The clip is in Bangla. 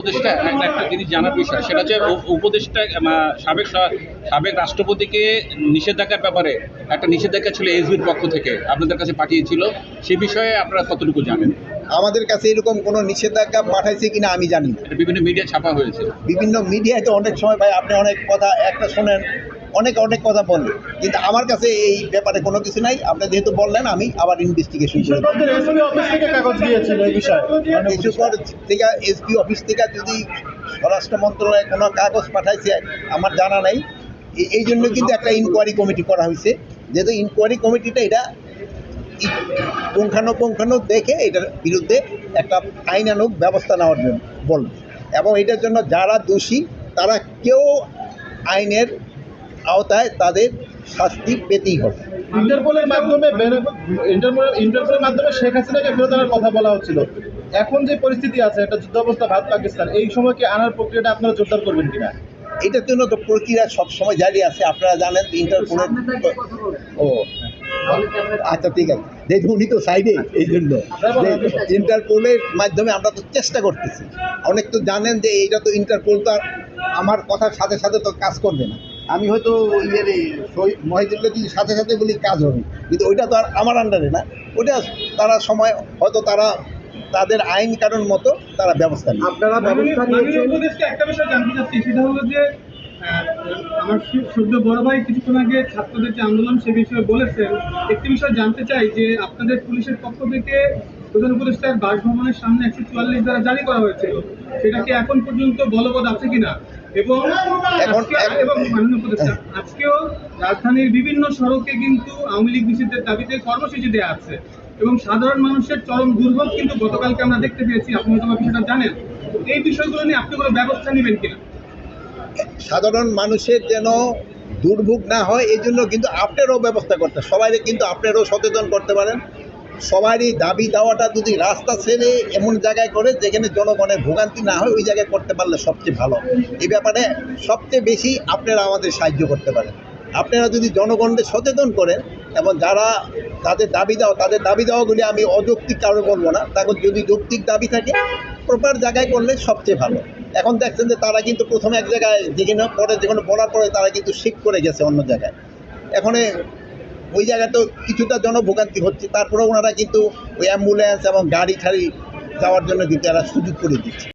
উপদেষ্টা একটা একটা জিনিস জানার বিষয় সেটা হচ্ছে উপ- উপদেষ্টা সাবেক সাবেক রাষ্ট্রপতিকে নিষেধাজ্ঞার ব্যাপারে একটা নিষেধাজ্ঞা ছিল এসবির পক্ষ থেকে আপনাদের কাছে পাঠিয়েছিল সে বিষয়ে আপনারা কতটুকু জানেন? আমাদের কাছে এরকম কোনো নিষেধাজ্ঞা পাঠাইছে কিনা আমি জানি বিভিন্ন মিডিয়া ছাপা হয়েছে। বিভিন্ন মিডিয়ায় তো অনেক সময় ভাই আপনি অনেক কথা একটা শোনেন অনেক অনেক কথা বলেন কিন্তু আমার কাছে এই ব্যাপারে কোনো কিছু নাই। আপনি যেহেতু বললেন আমি আবার ইনভেস্টিগেশন করে অফিস থেকে থেকে এসপি অফিস থেকে যদি স্বরাষ্ট্র মন্ত্রণালয়ে কোনো কাগজ পাঠাইছে আমার জানা নাই। এই- জন্য কিন্তু একটা ইনকোয়ারি কমিটি করা হয়েছে। যেহেতু ইনকোয়ারি কমিটিটা এটা পুঙ্খানুপুঙ্খানু দেখে এটার বিরুদ্ধে একটা আইনানুগ ব্যবস্থা নেওয়ার জন্য বলবে। এবং এটার জন্য যারা দোষী তারা কেউ আইনের আওতায় তাদের শাস্তি পেতেই হবে। ইন্টারপোলের মাধ্যমে ইন্টারপোলের মাধ্যমে শেখ হাসিনাকে ফেরত আনার কথা বলা হচ্ছিল। এখন যে পরিস্থিতি আছে একটা যুদ্ধাবস্থা ভারত পাকিস্তান এই সময় কি আনার প্রক্রিয়াটা আপনারা জোরদার করবেন কিনা? এটার জন্য তো প্রক্রিয়া সবসময় জারি আছে আপনারা জানেন ইন্টারপোলের ও আচ্ছা ঠিক আছে। যেহেতু উনি তো সাইডে এই জন্য। ইন্টারপোলের মাধ্যমে আমরা তো চেষ্টা করতেছি। অনেক তো জানেন যে এইটা তো ইন্টারপোল তো আর আমার কথার সাথে সাথে তো কাজ করবে না। আমি হয়তো ইয়ের মহিদুল্লাহ সাথে সাথে বলি কাজ হবে। কিন্তু ওইটা তো আর আমার আন্ডারে না। ওইটা তারা সময় হয়তো তারা তাদের আইন কানুন মতো তারা ব্যবস্থা নেবে আপনারা উপদেশকে একটা বিষয় জানতে চাচ্ছি সেটা হলো যে আমার সু- সদ্য বড় ভাই কিছুক্ষণ আগে ছাত্রদের যে আন্দোলন সে বিষয়ে বলেছেন। একটি বিষয় জানতে চাই যে আপনাদের পুলিশের পক্ষ থেকে প্রধান উপদেষ্টার বাসভবনের সামনে একশো চুয়াল্লিশ দ্বারা জারি করা হয়েছে সেটা কি এখন পর্যন্ত বলবৎ আছে কিনা? এবং এখন- এবং আজকেও রাজধানীর বিভিন্ন সড়কে কিন্তু আওয়ামী লীগ নিষিদ্ধের দাবিতে কর্মসূচি দেওয়া আছে। এবং সাধারণ মানুষের চরম দুর্ভোগ কিন্তু গতকালকে আমরা দেখতে পেয়েছি। আপনি হয়তো বিষয়টা জানেন। এই বিষয়গুলো নিয়ে আপনি কোনো ব্যবস্থা নেবেন কিনা? সাধারণ মানুষের যেন দুর্ভোগ না হয় এই জন্য কিন্তু আপনারও ব্যবস্থা করতে সবাই কিন্তু আপনারও সচেতন করতে পারেন। সবারই দাবি দেওয়াটা যদি রাস্তা ছেড়ে এমন জায়গায় করে যেখানে জনগণের ভোগান্তি না হয়, ওই জায়গায় করতে পারলে সবচেয়ে ভালো। এই ব্যাপারে সবচেয়ে বেশি আপনারা আমাদের সাহায্য করতে পারেন। আপনারা যদি জনগণকে সচেতন করেন এবং যারা তাদের দাবি দাও তাদের দাবি দেওয়াগুলি আমি অযৌক্তিক কারণে বলব না তখন যদি যৌক্তিক দাবি থাকে প্রপার জায়গায় করলে সবচেয়ে ভালো। এখন দেখছেন যে তারা কিন্তু প্রথমে এক জায়গায় যেখানে পরে যেখানে বলার পরে তারা কিন্তু শিফট করে গেছে অন্য জায়গায়। এখন ওই জায়গাতেও কিছুটা জনভোগান্তি হচ্ছে। তারপরে ওনারা কিন্তু ওই অ্যাম্বুলেন্স এবং গাড়ি ঠাড়ি যাওয়ার জন্য কিন্তু এরা সুযোগ করে দিচ্ছে।